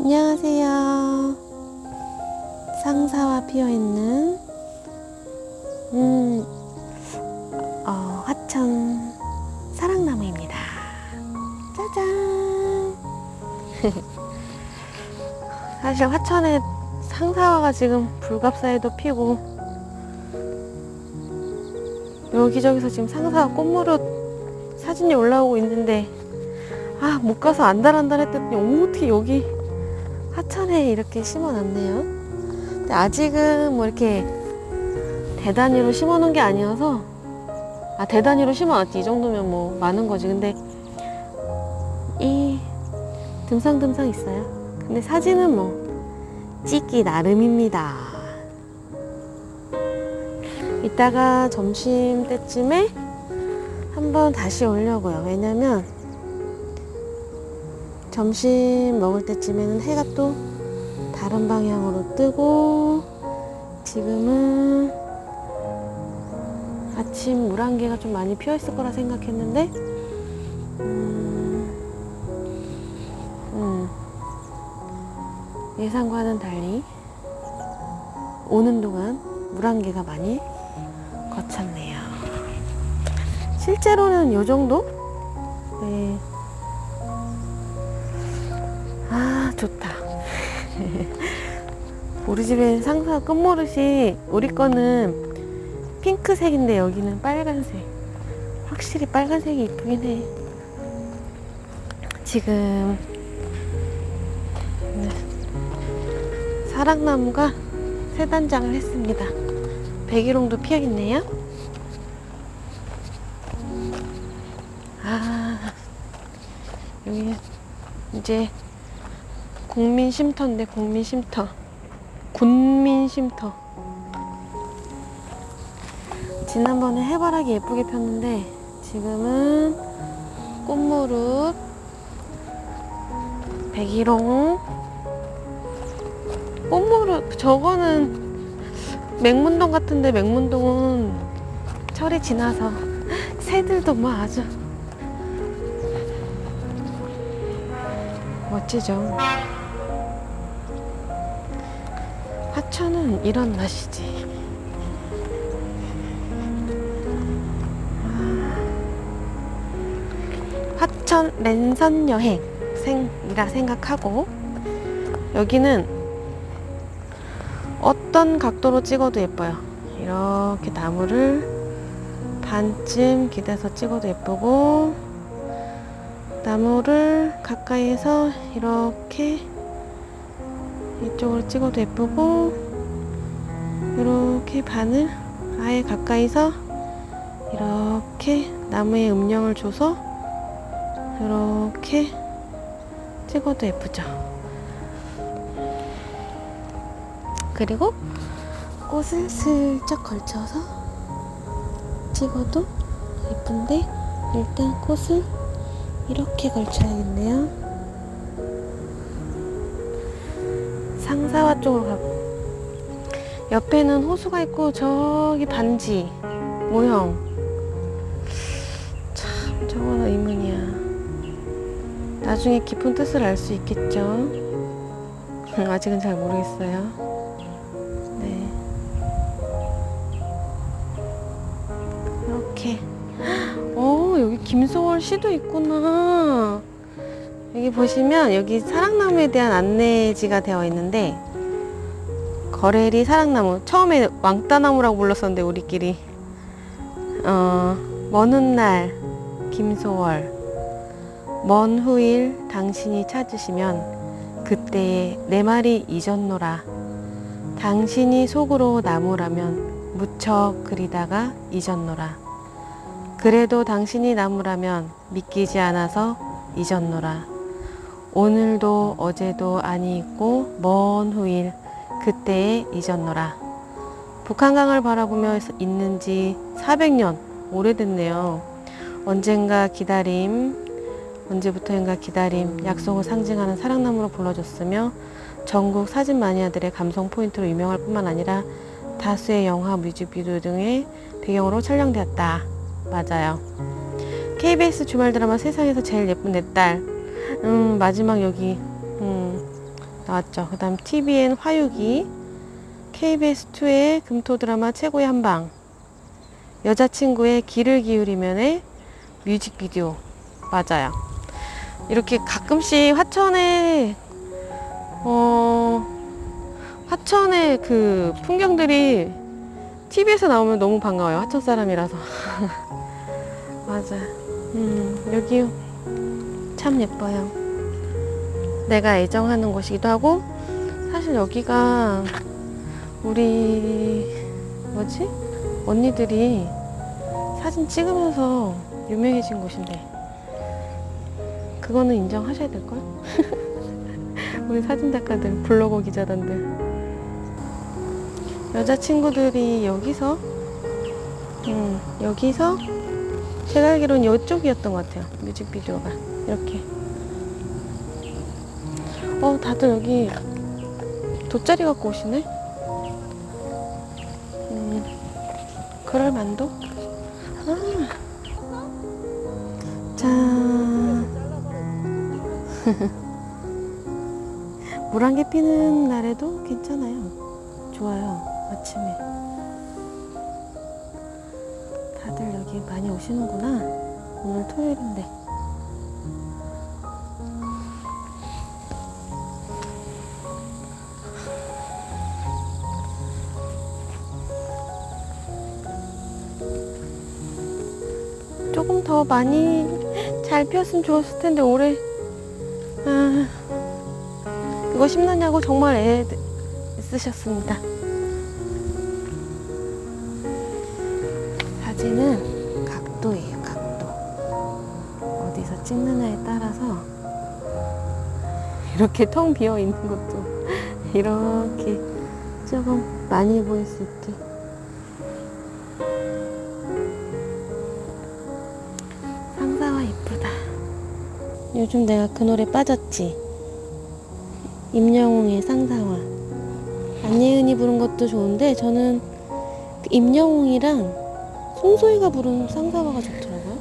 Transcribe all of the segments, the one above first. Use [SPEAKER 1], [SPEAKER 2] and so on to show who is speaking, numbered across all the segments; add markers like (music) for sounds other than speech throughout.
[SPEAKER 1] 안녕하세요. 상사와 피어있는 음, 어, 화천 사랑나무입니다. 짜잔. (laughs) 사실 화천에 상사화가 지금 불갑사에도 피고 여기저기서 지금 상사화 꽃무릇 사진이 올라오고 있는데 아 못 가서 안달안달 했더니 어떻게 여기 하천에 이렇게 심어 놨네요. 근데 아직은 뭐 이렇게 대단위로 심어 놓은 게 아니어서 아 대단위로 심어 놨지 이 정도면 뭐 많은 거지. 근데 이 듬상듬상 있어요. 근데 사진은 뭐 찍기 나름입니다. 이따가 점심 때쯤에 한번 다시 오려고요. 왜냐면 점심 먹을 때쯤에는 해가 또 다른 방향으로 뜨고 지금은 아침 물안개가 좀 많이 피어 있을 거라 생각했는데 음, 음, 예상과는 달리 오는 동안 물안개가 많이 거쳤네요. 실제로는 요 정도? 네. 좋다. 우리 집엔 상사 끝모릇이 우리 거는 핑크색인데 여기는 빨간색. 확실히 빨간색이 이쁘긴 해. 지금 네. 사랑나무가 새 단장을 했습니다. 백일홍도 피어 있네요. 아, 여기 이제 국민 쉼터인데 국민 쉼터. 군민 쉼터. 지난번에 해바라기 예쁘게 폈는데 지금은 꽃무릇, 백일홍, 꽃무릇 저거는 맹문동 같은데 맹문동은 철이 지나서 (laughs) 새들도 뭐 아주 멋지죠. 화천은 이런 맛이지. 아. 화천 랜선 여행 생이라 생각하고 여기는 어떤 각도로 찍어도 예뻐요. 이렇게 나무를 반쯤 기대서 찍어도 예쁘고 나무를 가까이에서 이렇게 이쪽으로 찍어도 예쁘고 이렇게 반을 아예 가까이서 이렇게 나무에 음영을 줘서 이렇게 찍어도 예쁘죠. 그리고 꽃을 슬쩍 걸쳐서 찍어도 예쁜데 일단 꽃을 이렇게 걸쳐야겠네요. 상사화 쪽으로 가고 옆에는 호수가 있고 저기 반지 모형 참 저거는 의문이야. 나중에 깊은 뜻을 알 수 있겠죠. (laughs) 아직은 잘 모르겠어요. 네. 이렇게. 어, 여기 김소월 씨도 있구나. 여기 보시면 여기 사랑나무에 대한 안내지가 되어 있는데 거래리 사랑나무 처음에 왕따나무라고 불렀었는데 우리끼리. 어, 먼 훗날 김소월. 먼 후일 당신이 찾으시면 그때의 내 말이 잊었노라. 당신이 속으로 나무라면 무척 그리다가 잊었노라. 그래도 당신이 나무라면 믿기지 않아서 잊었노라. 오늘도 어제도 아니 있고 먼 후일 그때에 잊었노라. 북한강을 바라보며 있는 지 400년 오래됐네요. 언젠가 기다림, 언제부터인가 기다림, 약속을 상징하는 사랑나무로 불러줬으며 전국 사진 마니아들의 감성 포인트로 유명할 뿐만 아니라 다수의 영화, 뮤직비디오 등의 배경으로 촬영되었다. 맞아요. KBS 주말 드라마 세상에서 제일 예쁜 내 딸. 음, 마지막 여기. 음, 나왔죠. 그 다음 TVN 화유기, KBS2의 금토 드라마 최고의 한방, 여자친구의 길을 기울이면의 뮤직비디오. 맞아요. 이렇게 가끔씩 화천에, 어, 화천의 그 풍경들이 TV에서 나오면 너무 반가워요. 하천 사람이라서. (laughs) 맞아. 음, 여기 참 예뻐요. 내가 애정하는 곳이기도 하고, 사실 여기가 우리, 뭐지? 언니들이 사진 찍으면서 유명해진 곳인데, 그거는 인정하셔야 될걸? (laughs) 우리 사진 작가들, 블로거 기자단들. 여자친구들이 여기서 음, 여기서 제가 알기로는 이쪽이었던 것 같아요 뮤직비디오가 이렇게 어 다들 여기 돗자리 갖고 오시네? 음, 그럴 만도? 아. 자. (laughs) 물안개 피는 날에도 괜찮아요. 좋아요 아침에. 다들 여기 많이 오시는구나. 오늘 토요일인데 조금 더 많이 잘 피었으면 좋았을 텐데 올해 아, 이거 심느냐고 정말 애 애쓰셨습니다. 사진은 각도예요, 각도. 어디서 찍느냐에 따라서 이렇게 텅 비어 있는 것도 이렇게 조금 많이 보일 수 있게. 요즘 내가 그 노래 빠졌지. 임영웅의 상사와. 안예은이 부른 것도 좋은데 저는 그 임영웅이랑 송소희가 부른 상사화가 좋더라고요.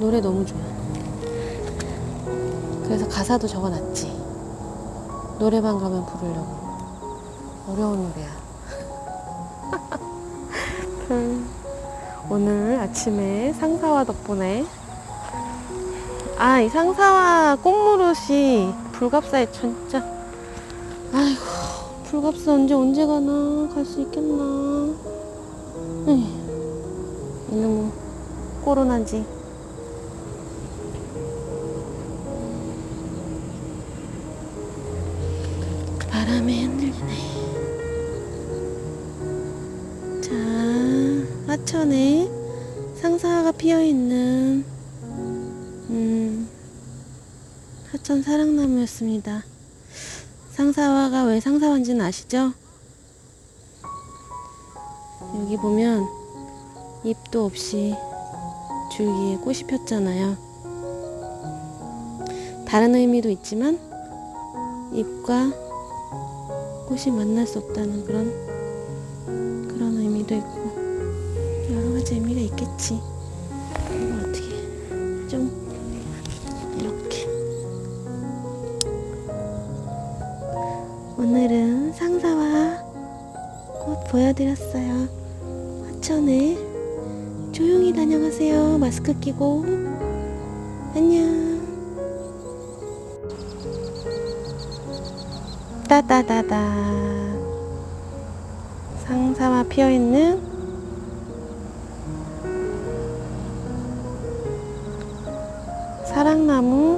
[SPEAKER 1] 노래 너무 좋아. 그래서 가사도 적어놨지. 노래방 가면 부르려고. 어려운 노래야. (laughs) 오늘 아침에 상사화 덕분에 아, 이 상사화 꽃무릇이 불갑사에 진짜 아이고 불갑사 언제 언제 가나? 갈 수 있겠나? 에이, 이놈의 코로나지. 바람에 흔들리네. 자 하천에 상사화가 피어있는 음, 하천 사랑나무였습니다. 상사화가 왜 상사화인지는 아시죠? 여기 보면 잎도 없이 줄기에 꽃이 폈잖아요. 다른 의미도 있지만 잎과 꽃이 만날 수 없다는 그런 그런 의미도 있고 여러 가지 의미가 있겠지. 마스크 끼고. 안녕. 따다다다. 상사와 피어있는 사랑나무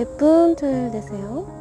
[SPEAKER 1] 예쁜 토요일 되세요.